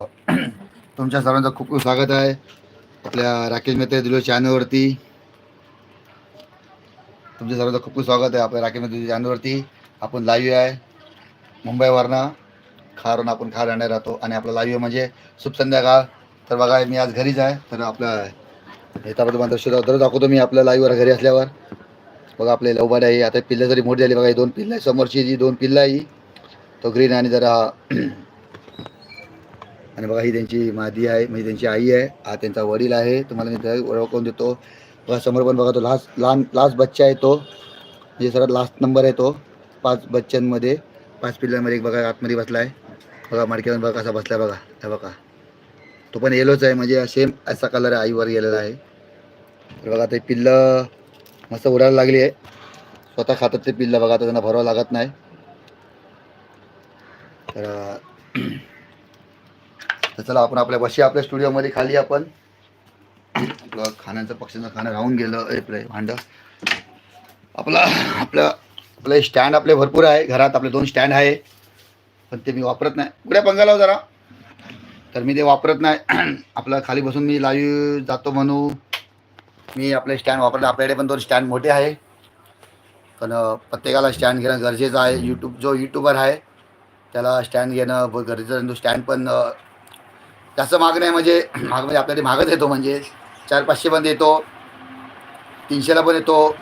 तुमच्या सर्वांचं खूप खूप स्वागत आहे. आपल्या राकेश मेहते दिलो चॅनलवरती. तुमच्या सर्वांचं खूप खूप स्वागत आहे आपल्या राकेश मेहते चॅनलवरती. आपण लाईव्ह आहे. मुंबईवरनं खारून आपण खा राहणार राहतो. आणि आपला लाईव्ह म्हणजे शुभ संध्याकाळ. तर बघा मी आज घरीच आहे. तर आपला येताबद्दल मला दाखवतो मी आपल्या लाईव्हवर घरी असल्यावर. बघा आपले लवबाड आहे. आता पिल्लं जरी मोठी झाली बघा ही दोन पिल्लं आहे. समोरची जी दोन पिल्लं आहे तो ग्रीन आणि जरा आणि बघा ही त्यांची मादी आहे म्हणजे त्यांची आई आहे. हा त्यांचा वडील आहे. तुम्हाला मी ओळखून देतो. बघा समोर पण बघा तो लास्ट लहान लास्ट बच्चा आहे तो. म्हणजे सर्वात लास्ट नंबर आहे तो. पाच बच्चांमध्ये पाच पिल्लांमध्ये एक बघा आतमध्ये बसला आहे बघा मडक्यावर बघा कसा बसला आहे बघा. हा बघा. तो पण येलोच आहे म्हणजे सेम असा कलर आहे आईवर गेलेला आहे. तर बघा ते पिल्लं मस्त उडायला लागली आहे. स्वतः खातात ते पिल्लं बघा आता त्यांना भरावं लागत नाही. तर तर चला आपण आपल्या बशी आपल्या स्टुडिओमध्ये खाली आपण आपलं खाण्याचं पक्ष्यांचं खाणं राहून गेलं ए, आपलं भांडं. आपला आपलं आपले स्टँड आपले भरपूर आहे. घरात आपले दोन स्टँड आहे. पण ते मी वापरत नाही. पुढे पंगाला हो जरा. तर मी ते वापरत नाही. आपलं खाली बसून मी लाईव्ह जातो म्हणून मी आपले स्टँड वापरले. आपल्याकडे पण दोन स्टँड मोठे आहे. पण प्रत्येकाला स्टँड घेणं गरजेचं आहे. यूट्यूब जो यूट्यूबर आहे त्याला स्टँड घेणं गरजेचं तो स्टँड पण जास्त महाग नाही म्हणजे महाग म्हणजे आपल्याकडे महागच येतो म्हणजे चार पाचशे पण येतो तीनशेला पण येतो.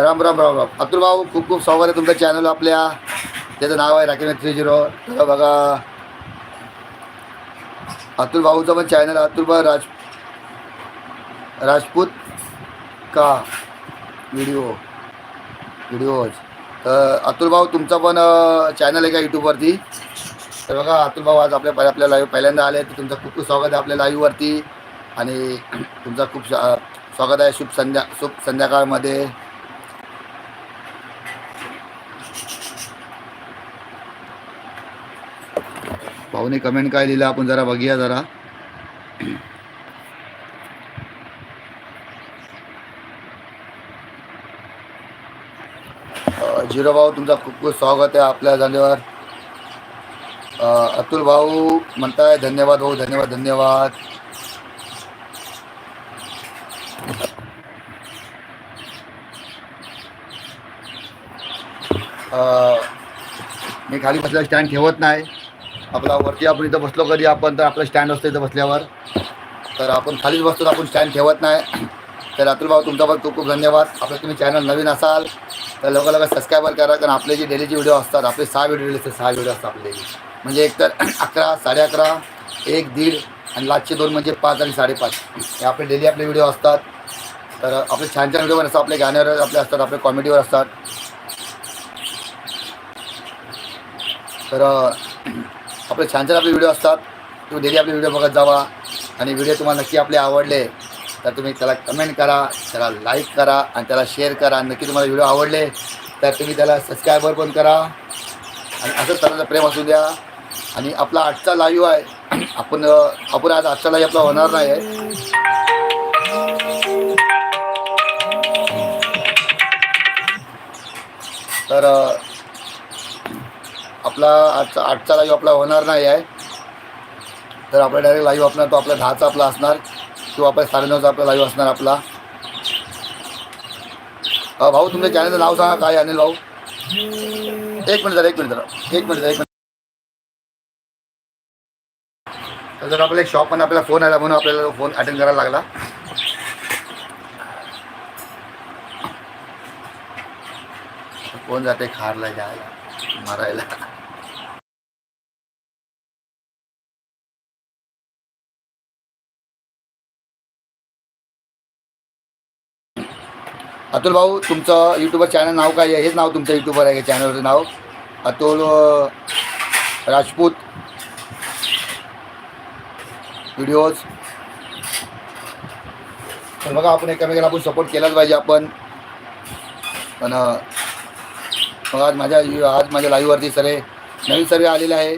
राम राम राम राम. अतुल भाऊ खूप खूप स्वागत आहे तुमच्या चॅनल आपल्या. त्याचं नाव आहे राकेश थ्री झिरो. तर बघा अतुल भाऊचं पण चॅनल अतुल भाऊ राज राजपूत का? व्हिडिओ व्हिडिओज अतुल भाऊ तुमचा पण चॅनल आहे का यूट्यूबवरती तर बघा अतुल भाऊ आज आपल्या आपल्या लाईव्ह पहिल्यांदा आले तर तुमचं खूप खूप स्वागत आहे आपल्या लाईव्हवरती आणि तुमचा खूप शा- स्वागत आहे शुभ संध्या शुभ संध्याकाळमध्ये. भाऊने कमेंट काय लिहिलं आपण जरा बघूया जरा. झिरो भाऊ तुमचा खूप खूप स्वागत आहे आपल्या झाल्यावर अतुल भाऊ म्हणताय धन्यवाद भाऊ धन्यवाद धन्यवाद. मी खाली बसल्या स्टँड ठेवत नाही. आपला वरती आपण इथं बसलो कधी आपण तर आपलं स्टँड असतं इथं बसल्यावर. तर आपण खालीच बसतो तर आपण स्टँड ठेवत नाही. तर अतुल भाऊ तुमचा पण खूप खूप धन्यवाद. आपलं तुम्ही चॅनल नवीन असाल तर लवकर लवकर सबस्क्राईबर करा कारण आपले जे डेलीचे व्हिडिओ असतात आपले सहा व्हिडिओ असतात सहा व्हिडिओ असतात आपले. म्हणजे एक तर अकरा साडे अकरा एक दीड आणि लास्टचे दोन म्हणजे पाच आणि साडेपाच. हे आपले डेली आपले व्हिडिओ असतात. तर आपले छान छान व्हिडिओवर असतात आपले गाण्यावर आपले असतात आपले कॉमेडीवर असतात. तर आपले छान छान आपले व्हिडिओ असतात. तुम्ही डेली आपले व्हिडिओ बघत जावा. आणि व्हिडिओ तुम्हाला नक्की आपले आवडले तर तुम्ही त्याला कमेंट करा त्याला लाईक करा आणि त्याला शेअर करा. आणि नक्की तुम्हाला व्हिडिओ आवडले तर तुम्ही त्याला सबस्क्रायबर पण करा. आणि असंच सर्वांचं प्रेम असू द्या. आणि आपला आजचा लाईव्ह आहे. आपण आपण आज आजचा लाईव्ह आपला होणार नाही आहे. तर आपला आजचा आजचा लाईव्ह आपला होणार नाही आहे. तर आपला डायरेक्ट लाईव्ह आपला तो आपला दहाचा आपला असणार. किंवा आपल्या साडेनऊचा आपला लाईव्ह असणार आपला. भाऊ तुमच्या चॅनलचं नाव सांगा काय अनिल भाऊ? एक मिनिट जरा एक मिनिट जरा एक मिनिट जरा एक मिनिट. तर जर आपल्याला एक शॉप पण आपल्याला फोन आला म्हणून आपल्याला फोन अटेंड करायला लागला. कोण जाते खारला जायला मारायला? अतुल भाऊ तुमचं यूट्यूबर चॅनल नाव काय आहे? हेच नाव तुमचं यूट्यूबर आहे चॅनलचं नाव? अतुल राजपूत. व्हिडिओज तर बघा आपण एकामेकाला आपण सपोर्ट केलाच पाहिजे आपण. पण मग आज माझ्या आज माझ्या लाईव्हवरती सर्व नवीन सर्व आलेले आहे.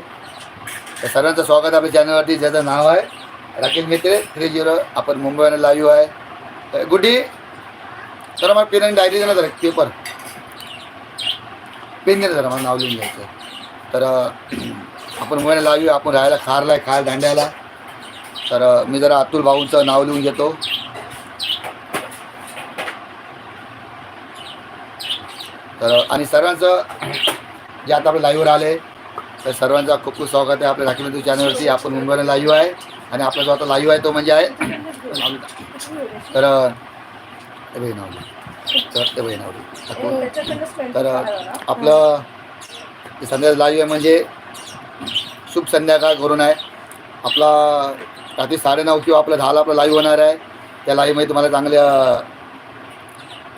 तर सर्वांचं स्वागत आहे आपल्या चॅनलवरती ज्याचं नाव आहे राकेश मित्रे थ्री झिरो आपण मुंबईवर लाईव्ह आहे. तर जरा तर पेन आणि डायरी देणार जरा पेपर पेन जरा मला नाव लिहून घ्यायचं तर आपण मोबाईल लावूया आपण राहायला खारला आहे खार दांड्याला. तर मी जरा अतुल भाऊंचं नाव लिहून घेतो. तर आणि सर्वांचं जे आता आपल्या लाईव्हवर आले तर सर्वांचा खूप खूप स्वागत आहे आपल्या राखी बंधू चॅनलवरती आपण मुंबईला लाईव्ह आहे आणि आपला जो आता लाईव्ह आहे तो म्हणजे आहे तर नाव तर नाव लिह. तर आपलं संध्याकाळ लाईव्ह आहे म्हणजे शुभ संध्याकाळ करून आहे. आपला रात्री साडेनऊ किंवा आपलं दहाला आपलं लाईव्ह होणार आहे. त्या लाईव्हमध्ये तुम्हाला चांगल्या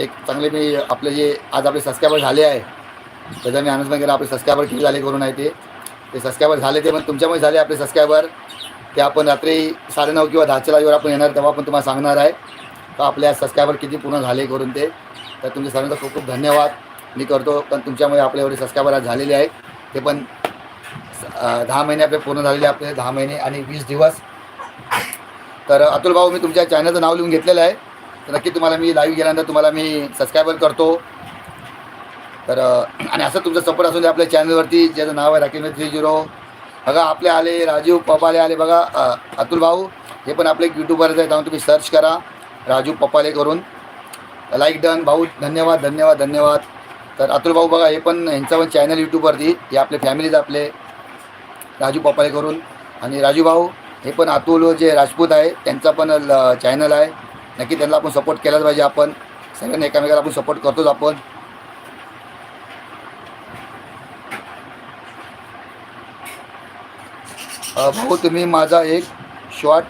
एक चांगले मी आपले जे आज आपले सबस्क्रायबर झाले आहे. त्याचा मी अनाउन्समेंट केला आपले सबस्क्रायबर किती झाले करून आहे ते. सबस्क्रायबर झाले ते पण तुमच्यामुळे झाले आपले सबस्क्रायबर ते आपण रात्री साडेनऊ किंवा दहाच्या लाईव्हवर आपण येणार तेव्हा पण तुम्हाला सांगणार आहे. का आपल्या सबस्क्रायबर किती पूर्ण झाले करून ते. तर तुमच्या सर्वांचा खूप खूप धन्यवाद. मी करतो पण तुमच्यामुळे आपले एवढे सबस्क्रायबर झालेले आहेत. ते पण दहा महिने आपले पूर्ण झालेले आपले दहा महिने आणि वीस दिवस. तर अतुल भाऊ मी तुमच्या चॅनलचं नाव लिहून घेतलेलं आहे. तर नक्की तुम्हाला मी लाईव्ह गेल्यानंतर तुम्हाला मी सबस्क्रायबर करतो. तर आणि असं तुमचं सपोर्ट असून दे आपल्या चॅनलवरती ज्याचं नाव आहे राकेश थ्री झिरो. बघा आपले आले राजीव पपाले आले बघा अतुल भाऊ हे पण आपले यूट्यूबरच आहे त्यामुळे तुम्ही सर्च करा. राजू पपाले करून. लाईक डन भाऊ धन्यवाद धन्यवाद धन्यवाद. तर अतुल भाऊ बघा हे पण यांचा पण चॅनल यूट्यूबवरती हे आपले फॅमिलीज आपले राजू पपाले करून. आणि राजू भाऊ हे पण अतुल जे राजपूत आहे त्यांचा पण चॅनल आहे. नक्की त्यांना आपण सपोर्ट केलाच पाहिजे आपण. सगळ्यांना एकामेकाला आपण सपोर्ट करतोच आपण. भाऊ तुम्ही माझा एक शॉर्ट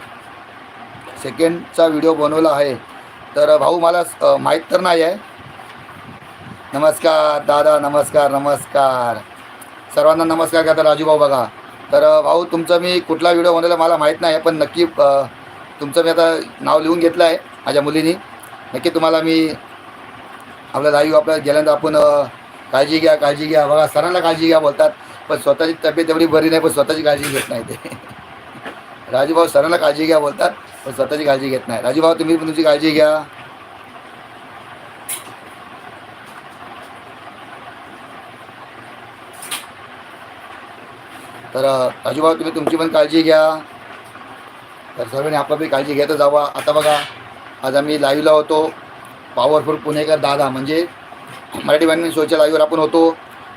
सेकंडचा व्हिडिओ बनवला आहे. तर भाऊ मला माहीत तर नाही आहे नमस्कार दादा नमस्कार नमस्कार. सर्वांना नमस्कार करता राजूभाऊ बघा. तर भाऊ तुमचं मी कुठला व्हिडिओ बनवला मला माहीत नाही पण नक्की तुमचं मी आता नाव लिहून घेतलं आहे माझ्या मुलीनी. नक्की तुम्हाला मी आपलं लाईव्ह आपल्या गेल्यानंतर आपण काळजी घ्या काळजी घ्या. बघा सरांना काळजी घ्या बोलतात पण स्वतःची तब्येत एवढी बरी नाही पण स्वतःची काळजी घेत नाही ते. राजूभाऊ सरांना काळजी घ्या बोलतात. पण स्वतःची काळजी घेत नाही. राजूभाऊ तुम्ही पण तुमची काळजी घ्या. तर राजूभाऊ तुम्ही तुमची पण काळजी घ्या. तर सर्वांनी आपापली काळजी घेतच जावा. आता बघा आज आम्ही लाईव्हला होतो. पॉवरफुल पुणेकर दादा म्हणजे मराठी बातमी शोच्या लाईव्हवर आपण होतो.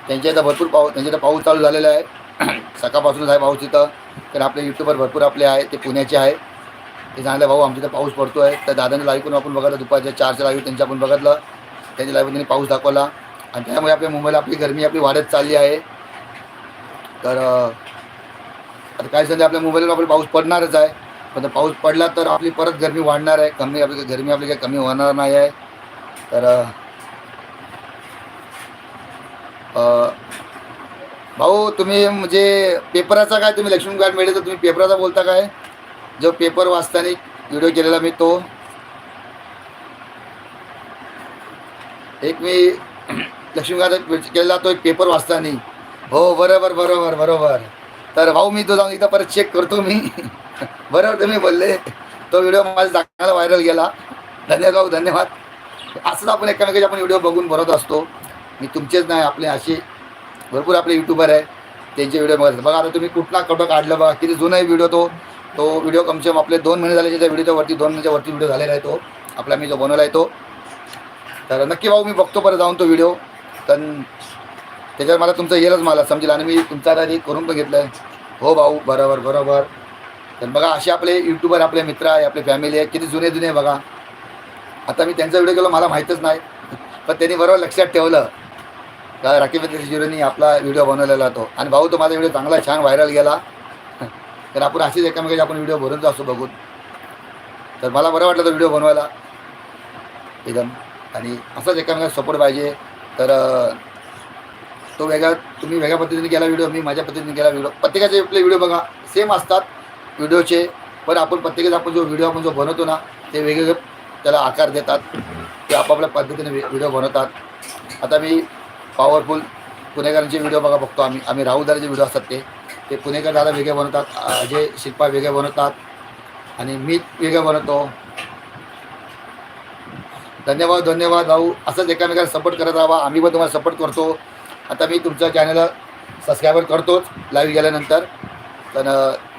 त्यांच्या इथं भरपूर पाऊस त्यांच्या इथं पाऊस चालू झालेला आहे. सकाळपासूनच आहे पाऊस तिथं. तर आपले यूट्यूबर भरपूर आपले आहे. ते पुण्याचे आहे. ते सांगितलं भाऊ आमच्या इथं पाऊस पडतो आहे तर दादाने लाईव्ह करून आपण बघितलं दुपारच्या चारच्या लाईव्ह त्यांच्या आपण बघितलं. त्यांच्या लाईव्ह त्यांनी पाऊस दाखवला. आणि त्यामुळे आपल्या मुंबईला आपली गरमी आपली वाढत चालली आहे. तर आता काय सांगते आपल्या मुंबईला आपला पाऊस पडणारच आहे. पण जर पाऊस पडला तर आपली परत गरमी वाढणार आहे. कमी आपली गरमी आपली काही कमी होणार नाही आहे. तर भाऊ तुम्ही म्हणजे पेपराचा काय तुम्ही लक्ष्मी गार्ड मिळेल तर तुम्ही पेपराचा बोलता काय? जो पेपर वाचताना व्हिडिओ केलेला मी तो. एक मी लक्ष्मीकांत केलेला तो एक पेपर वाचताना. हो बरोबर बरोबर बरोबर. तर भाऊ मी तो जाऊन इथं परत चेक करतो मी. बरोबर तुम्ही बोलले. तो व्हिडिओ माझा चांगला व्हायरल गेला. धन्यवाद भाऊ धन्यवाद. असंच आपण एकामेकाचे आपण व्हिडिओ बघून भरत असतो. मी तुमचेच नाही आपले असे भरपूर आपले युट्यूबर आहे. त्यांचे व्हिडिओ बघत बघा आता तुम्ही कुठला कटो काढलं बघा. किती जुना व्हिडिओ तो. तो व्हिडिओ कमसेम आपले दोन महिने झाले त्या व्हिडिओच्या वरती दोन महिन्याच्या वरती व्हिडिओ झालेला आहे तो. आपला मी जो बनवला आहे तो. तर नक्की भाऊ मी बघतो परत जाऊन तो व्हिडिओ पण त्याच्यावर मला तुमचं येईलच मला समजेल. आणि मी तुमचा आता हे करून पण घेतलं आहे हो भाऊ बरोबर बरोबर. तर बघा असे आपले यूट्यूबर आपले मित्र आहे आपले फॅमिली आहे. किती जुने जुने बघा. आता मी त्यांचा व्हिडिओ केला मला माहीतच नाही. पण त्यांनी बरोबर लक्षात ठेवलं. का राकीब जिरोनी आपला व्हिडिओ बनवलेला तो. आणि भाऊ तो माझा व्हिडिओ चांगला छान व्हायरल गेला. तर आपण अशीच एकामेकाची आपण व्हिडिओ भरून असतो बघून. तर मला बरं वाटलं तर व्हिडिओ बनवायला. एकदम. आणि असाच एकामेकाला सपोर्ट पाहिजे. तर तो वेगळा तुम्ही वेगळ्या पद्धतीने केला व्हिडिओ मी माझ्या पद्धतीने केला व्हिडिओ प्रत्येकाचे आपले व्हिडिओ बघा. सेम असतात व्हिडिओचे पण आपण प्रत्येकाचा आपण जो व्हिडिओ आपण जो बनवतो ना ते वेगवेगळे त्याला आकार देतात. ते आपापल्या पद्धतीने व्हिडिओ बनवतात. आता मी पॉवरफुल पुणेकरांचे व्हिडिओ बघा बघतो आम्ही. आम्ही राहुलदाराचे व्हिडिओ असतात ते. ते पुणेकर दादा वेगळे बनवतात अजय शिल्पा वेगळे बनवतात आणि मी वेगळं बनवतो. धन्यवाद धन्यवाद भाऊ. असंच एकामेकाला सपोर्ट करत राहा. आम्ही पण तुम्हाला सपोर्ट करतो. आता मी तुमच्या चॅनलला सबस्क्रायबर करतोच लाईव्ह गेल्यानंतर. पण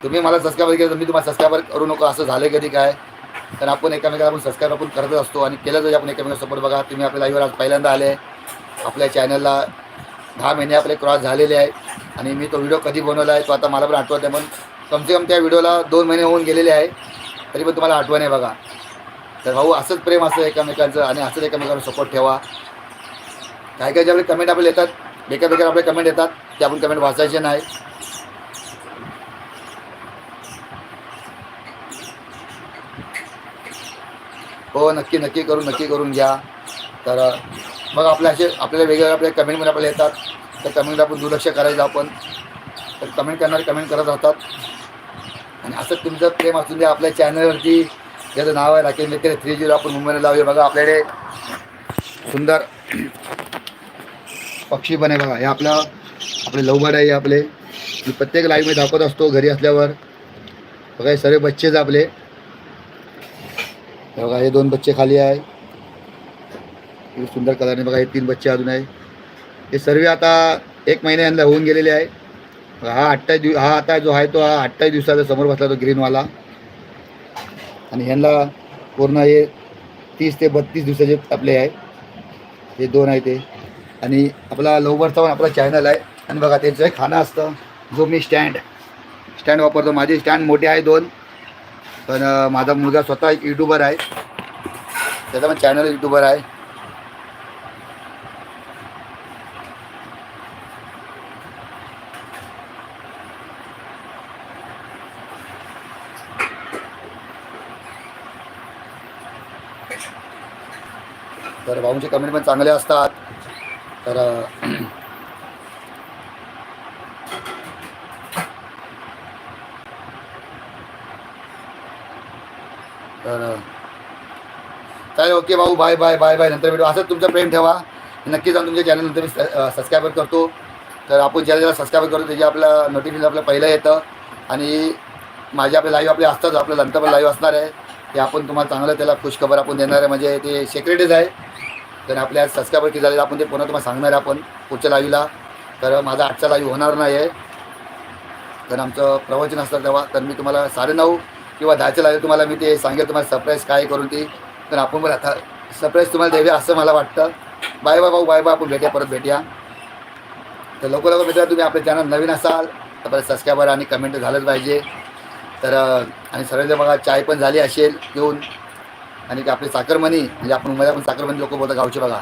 तुम्ही मला सबस्क्रायबर केलं तर मी तुम्हाला सबस्क्रायबर करू नको. असं झालं कधी काय? तर आपण एकामेकाला आपण सबस्क्राईब आपण करतच असतो आणि केलं तरी आपण एकमेकाला सपोर्ट बघा. तुम्ही आपल्या लाईव्हवर आज पहिल्यांदा आले. आपल्या चॅनलला दहा महिने आपले क्रॉस झालेले आहे आणि मी तो व्हिडिओ कधी बनवला आहे तो आता मला पण आठवत आहे पण कमसे कम त्या व्हिडिओला दोन महिने होऊन गेलेले आहे तरी पण तुम्हाला आठवण आहे बघा. तर भाऊ असंच प्रेम असतं एकमेकांचं आणि असंच एकमेकांना सपोर्ट ठेवा. काय काय जे आपले कमेंट आपले येतात बेकार बेकार आपले कमेंट येतात ते आपण कमेंट वाचायचे नाही. हो नक्की नक्की करून नक्की करून घ्या. तर मग आपल्या असे आपल्याला वेगवेगळ्या आपल्या कमेंटमध्ये आपल्याला येतात. तर कमेंटला आपण दुर्लक्ष करायचं आपण. तर कमेंट करणारे कमेंट करत राहतात. आणि असं तुमचं प्रेम असून द्या आपल्या चॅनलवरती ज्याचं नाव आहे राकेश मित्र थ्री झिरो आपण मुंबईला लावूया बघा आपल्याकडे सुंदर पक्षी पण आहे बघा. हे आपलं आपले लवबर्ड आहे आपले. मी प्रत्येक लाईव्हमध्ये दाखवत असतो घरी असल्यावर. बघा हे सर्व बच्चेच आपले. बघा हे दोन बच्चे खाली आहे. सुंदर कलरने बघा हे तीन बच्चे अजून आहे. हे सर्व आता एक महिन्यांदा होऊन गेलेले आहे. हा अठ्ठावीस दिव हा आता जो आहे तो हा अठ्ठावीस दिवसाचा समोर बसला तो ग्रीनवाला. आणि ह्यांना पूर्ण हे तीस ते बत्तीस दिवसाचे आपले आहे. हे दोन आहे ते. आणि आपला लवबरचा पण आपला चॅनल आहे. आणि बघा त्यांचं एक खाणं असतं. जो मी स्टँड स्टँड वापरतो. माझे स्टँड मोठे आहे दोन. पण माझा मुलगा स्वतः एक यूट्यूबर आहे. त्याचा पण चॅनल यूट्यूबर आहे. तर भाऊंचे कमेंट पण चांगले असतात. तर तर चालेल ओके भाऊ बाय बाय बाय बाय. नंतर भेटू. असंच तुमचं प्रेम ठेवा. नक्कीच जाऊन तुमच्या चॅनल नंतर मी सबस्क्राईबर करतो. तर आपण ज्याला ज्याला सबस्क्राईब करतो त्याची आपलं नोटिफिकेशन आपलं पहिलं येतं. आणि माझे आपले लाईव्ह आपले असतात. आपलं नंतर पण लाईव्ह असणार आहे. ते आपण तुम्हाला चांगलं त्याला खुशखबर आपण देणार आहे. म्हणजे ते सेक्रेटरीज आहे. तर आपल्या सबस्क्रायबर किती झालेलं आपण ते पुन्हा तुम्हाला सांगणार आहे आपण पुढच्या लाईव्हला तर माझा आजचा लाईव्ह होणार नाही आहे तर आमचं प्रवचन असतं तेव्हा. तर मी तुम्हाला साडेनऊ किंवा दहाच्या लाईव्ह तुम्हाला मी ते सांगेल. तुम्हाला सरप्राईज काय करून ती. तर आपण पण आता सरप्राईज तुम्हाला द्यावी असं मला वाटतं. बाय बाय भाऊ बाय बाय. आपण भेटूया परत भेटूया. तर लवकर लवकर भेटूया. तुम्ही आपले चॅनल नवीन असाल तर परत सबस्क्रायबर आणि कमेंट झालंच पाहिजे. तर आणि सर्वांचे बघा चाय पण झाली असेल घेऊन आणि आपली साखरमणी म्हणजे आपण मुंबईला पण साखरमणी लोक बोलतात गावचे बघा.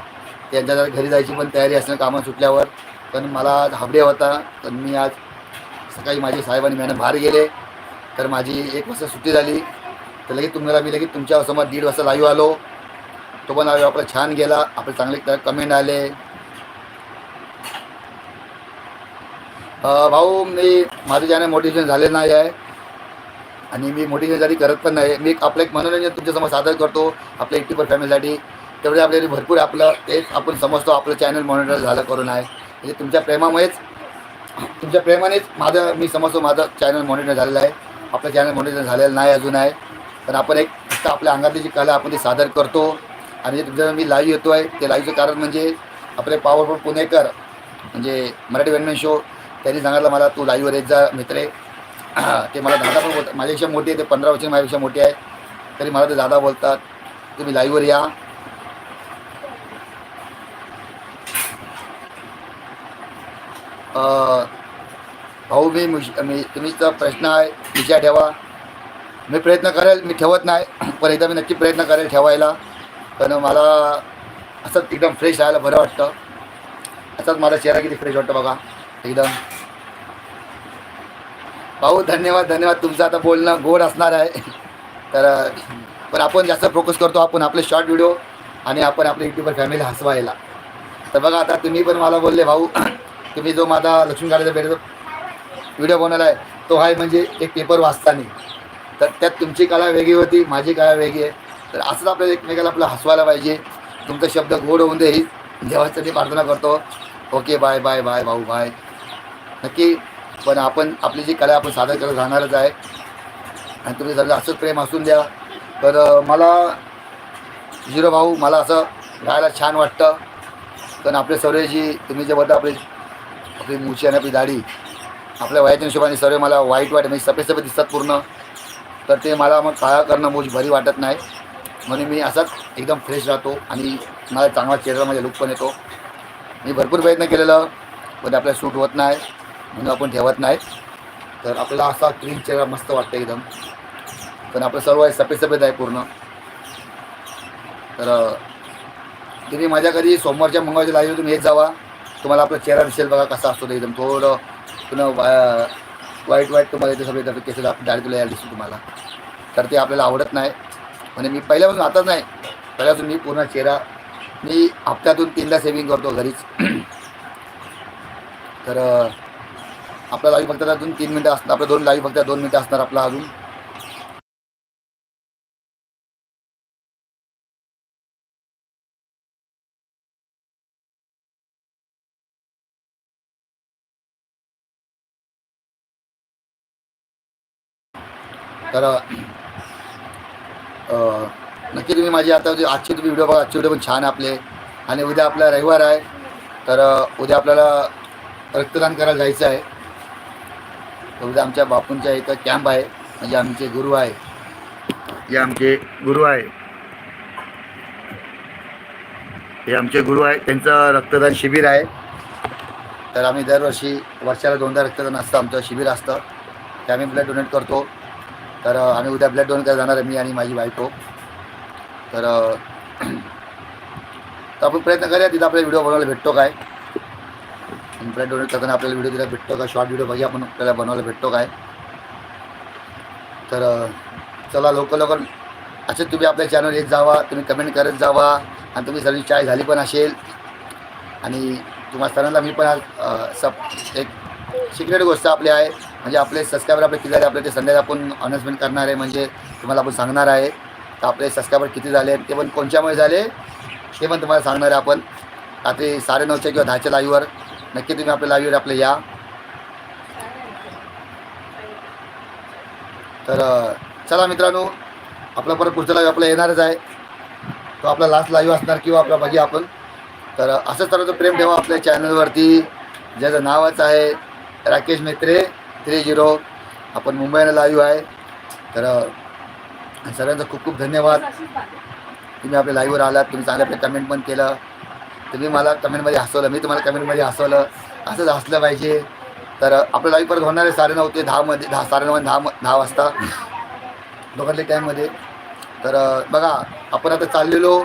त्यांच्या जरा घरी जायची पण तयारी असणं कामं सुटल्यावर पण मला हाबडे होता. तर मी आज सकाळी माझी साहेबांनी मॅडम बाहेर गेले. तर माझी एक वाजता सुट्टी झाली. तर लगेच तुम्हाला मी लगेच तुमच्यासमोर दीड वाजता लाईव्ह आलो. तो पण लाईव्ह आपला छान गेला. आपले चांगले कमेंट आले. भाऊ मी माझं ज्याने मोटिवेशन झाले नाही आहे आणि मी मोटिवेशन करत पण नाही. मी एक आपलं एक मनोरंजन तुमच्यासमोर सादर करतो आपल्या युट्यूबर फॅमिलीसाठी. तेवढे आपल्याला भरपूर आपलं तेच आपण समजतो आपलं चॅनल मॉनिटर झालं करून आहे. म्हणजे तुमच्या प्रेमामुळेच तुमच्या प्रेमानेच माझं मी समजतो माझं चॅनल मॉनिटर झालेलं आहे. आपलं चॅनल मॉनिटर झालेलं नाही अजून आहे. पण आपण एक फक्त आपल्या अंगातली जी कला आपण ती सादर करतो. आणि जे तुमच्या मी लाईव्ह येतो आहे ते लाईव्हचं कारण म्हणजे आपले पॉवरफुल पुणेकर म्हणजे मराठी वेनमेन शो त्यांनी सांगितलं मला तू लाईव्हवर येत जा मित्रे. ते मला दादा पण बोलतात. माझ्यापेक्षा मोठी आहे ते पंधरा वर्षी माझ्यापेक्षा मोठी आहे. तरी मला ते दादा बोलतात तुम्ही लाईव्हवर या. भाऊ मी मी तुम्हीचा प्रश्न आहे विचार ठेवा. मी प्रयत्न करेल मी ठेवत नाही पण एकदा मी नक्की प्रयत्न करेल ठेवायला. पण मला असंच एकदम फ्रेश राहायला बरं वाटतं. असंच माझा चेहरा किती फ्रेश वाटतं बघा एकदम. भाऊ धन्यवाद धन्यवाद. तुमचं आता बोलणं गोड असणार आहे. तर पण आपण जास्त फोकस करतो आपण आपले शॉर्ट व्हिडिओ आणि आपण आपल्या युट्यूबर फॅमिली हसवायला. तर बघा आता तुम्ही पण मला बोलले भाऊ तुम्ही जो माझा लक्ष्मी गाडीचा भेट व्हिडिओ बनवला आहे तो आहे म्हणजे एक पेपर वाचताना. तर त्यात तुमची कला वेगळी होती माझी कला वेगळी आहे. तर असंच आपल्याला एकमेकाला आपलं हसवायला पाहिजे. तुमचा शब्द गोड होऊन दे ही देवासाठी प्रार्थना करतो. ओके बाय बाय बाय भाऊ बाय नक्की पण आपण आपली जी कला आपण सादर करत राहणारच आहे. आणि तुम्ही जर असंच प्रेम असून द्या. तर मला झिरो भाऊ मला असं राहायला छान वाटतं. पण आपले सर्वजी तुम्ही जे बोलता आपली आपली मुची आणि आपली दाढी आपल्या वयाच्या हिशोबाने सर्व मला वाईट वाटत म्हणजे सफेद सफेद दिसतात पूर्ण. तर ते मला मग काळा करणं मुझ भरी वाटत नाही. म्हणून मी असाच एकदम फ्रेश राहतो आणि मला चांगला चेहरा माझ्या लुक पण येतो. मी भरपूर प्रयत्न केलेलं पण आपल्याला सूट होत नाही. म्हणून आपण ठेवत नाही. तर आपल्याला असा क्लीन चेहरा मस्त वाटतं एकदम. पण आपलं सर्व आहे सफेद सफेद आहे पूर्ण. तर तुम्ही माझ्या घरी सोमवारच्या मंगळवारच्या लाईव्ह तुम्ही येत जावा. तुम्हाला आपला चेहरा दिसेल बघा कसा असतो एकदम. थोडं पुन्हा वाईट वाईट तुम्हाला येते सगळे केस केसेस तुला यायला दिसतो तुम्हाला. तर ते आपल्याला आवडत नाही. म्हणजे मी पहिल्यापासून आताच नाही. पहिल्यापासून मी पूर्ण चेहरा मी हप्त्यातून तीनदा सेविंग करतो घरीच. तर आपला लाईव्ह फक्त अजून तीन मिनटं असणार आपल्या दोन लाईव्ह फक्त दोन मिनटं असणार आपला अजून. तर अं, नक्की तुम्ही माझी आता जी आजची तुम्ही व्हिडिओ बघा आजचे व्हिडिओ पण छान आपले. आणि उद्या आपला रविवार आहे. तर उद्या आपल्याला रक्तदान करायला जायचं आहे. तर उद्या आमच्या बापूंच्या इथं कॅम्प आहे. म्हणजे आमचे गुरु आहे. जे आमचे गुरु आहे. हे आमचे गुरु आहे. त्यांचं रक्तदान शिबिर आहे. तर आम्ही दरवर्षी वर्षाला दोनदा रक्तदान असतं. आमचं शिबिर असतं. ते आम्ही ब्लड डोनेट करतो. तर आम्ही उद्या ब्लड डोनेट करायला जाणार आहे मी आणि माझी बायको. तर तर आपण प्रयत्न करूया. तिथं आपल्याला व्हिडिओ बनवायला भेटतो काय. ब्लड डोनेट करताना आपल्याला व्हिडिओ दिला भेटतो का? शॉर्ट व्हिडिओ बघूया आपण आपल्याला बनवायला भेटतो काय? तर चला लवकर लवकर. असे तुम्ही आपल्या चॅनल येत जावा तुम्ही कमेंट करत जावा आणि तुम्ही सर्व चाय झाली पण असेल. आणि तुम्हाला सर्वांना मी पण आज सब एक सिक्रेट गोष्ट आपली आहे. म्हणजे आपले सबस्क्रायबर आपले किती झाले? आपले ते संध्याकाळी आपण अनाउन्समेंट करणार आहे. म्हणजे तुम्हाला आपण सांगणार आहे. तर आपले सबस्क्रायबर किती झाले? ते पण कोणच्यामुळे झाले? ते पण तुम्हाला सांगणार आहे आपण. रात्री साडेनऊच्या किंवा दहाच्या लाईव्हवर नक्की तुम्ही आपल्या लाईव्ह आपले या. तर चला मित्रांनो आपला परत पुढचा लाईव्ह आपला येणारच आहे. तो आपला लास्ट लाईव्ह असणार किंवा आपला बघी आपण. तर असंच सर्व प्रेम ठेवा आपल्या चॅनलवरती ज्याचं नावच आहे राकेश मेत्रे थ्री झिरो आपण मुंबईला लाईव्ह आहे. तर सगळ्यांचा खूप खूप धन्यवाद. तुम्ही आपल्या लाईव्हवर आलात तुम्ही चांगल्या प्रकारे कमेंट पण केलं. तुम्ही मला कमेंटमध्ये हसवलं मी तुम्हाला कमेंटमध्ये हसवलं असंच हसलं पाहिजे. तर आपलं लाईव्ह परत होणार आहे साडेनऊ ते दहामध्ये दहा साडे नऊ दहा दहा वाजता. दोघांच्या टाईममध्ये तर बघा आपण आता चाललेलो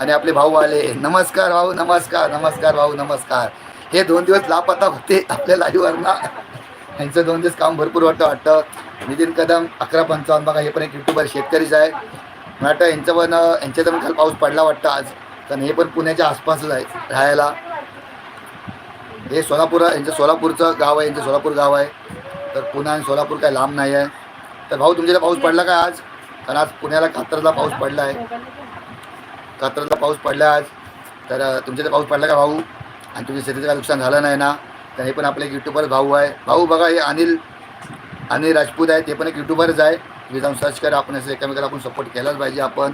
आणि आपले भाऊ आले. नमस्कार भाऊ नमस्कार नमस्कार भाऊ नमस्कार. हे दोन दिवस लापता होते आपल्या लाईव्हवर ना. यांचं दोन दिवस काम भरपूर वाटतं वाटतं. नितीन कदम अकरा पंचावन्न बघा हे पण एक युट्यूबर शेतकरीच आहे. मला वाटतं यांचं पण यांच्या पण काल पाऊस पडला वाटतं आज. कारण हे पण पुण्याच्या आसपासच आहे राहायला. हे सोलापूर यांचं सोलापूरचं गाव आहे यांचं सोलापूर गाव आहे. तर पुणे आणि सोलापूर काय लांब नाही आहे. तर भाऊ तुमच्याला पाऊस पडला काय आज? कारण आज पुण्याला कात्रजला पाऊस पडला आहे. कात्रजला पाऊस पडला आज. तर तुमच्या पाऊस पडला का भाऊ? आणि तुमच्या शेतीचं काय नुकसान झालं नाही ना? तर हे पण आपले एक युट्यूबरच भाऊ आहे. भाऊ बघा हे अनिल अनिल राजपूत आहे ते पण एक युट्यूबरच आहे. तुम्ही जाऊन सर्च करा आपण असं एकमेकाला आपण सपोर्ट केलाच पाहिजे आपण.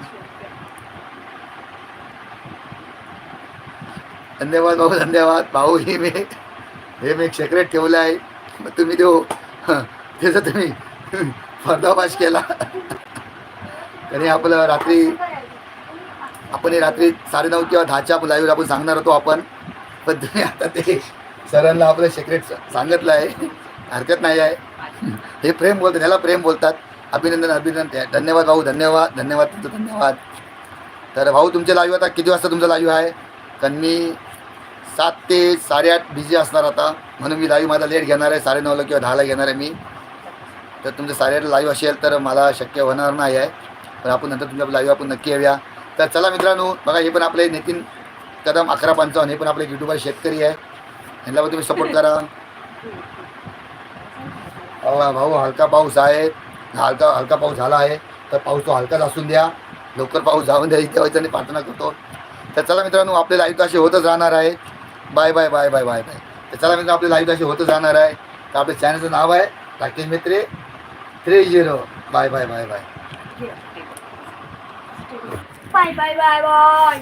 धन्यवाद भाऊ धन्यवाद. भाऊ हे मी हे मी एक सेक्रेट ठेवलं आहे. मग तुम्ही देऊ. त्याचा तुम्ही पर्दाफाश केला. तरी आपलं रात्री आपण हे रात्री साडेनऊ किंवा दहाच्या लाईव्ह आपण सांगणार होतो आपण. पण तुम्ही आता ते सरांना आपलं सेक्रेट सांगितलं आहे. हरकत नाही आहे. हे प्रेम बोलतात ह्याला प्रेम बोलतात. अभिनंदन अभिनंदन. धन्यवाद भाऊ धन्यवाद. धन्यवाद तुमचं धन्यवाद. तर भाऊ तुमच्या लाईव्ह आता किती वाजता तुमचं लाईव्ह आहे? कारण मी सात ते साडेआठ बिझी असणार आता. म्हणून मी लाईव्ह माझा लेट घेणार आहे साडेनऊला किंवा दहाला घेणार आहे मी. तर तुमचं साडेआठ लाईव्ह असेल तर मला शक्य होणार नाही आहे. पण आपण नंतर तुमच्या लाईव्ह आपण नक्की येऊया. तर चला मित्रांनो बघा हे पण आपले नितीन कदम अकरा पंचावन्न हे पण आपले युट्यूबर शेतकरी आहे. ह्यांना पण तुम्ही सपोर्ट करा. अहो, भाऊ हलका पाऊस आहे. हलका हलका पाऊस झाला आहे. तर पाऊस तो हलकाच असून द्या. लवकर पाऊस जाऊन द्या. इथे व्हायचं आणि प्रार्थना करतो. तर चला मित्रांनो आपले लाईव्ह असे होतच राहणार आहे. Bye bye bye bye bye bye. तर चला मित्र आपले लाईव्ह अशी होतच जाणार आहे. तर आपल्या चॅनलचं नाव आहे Rakesh Mitre three zero bye bye bye bye. Bye bye bye bye.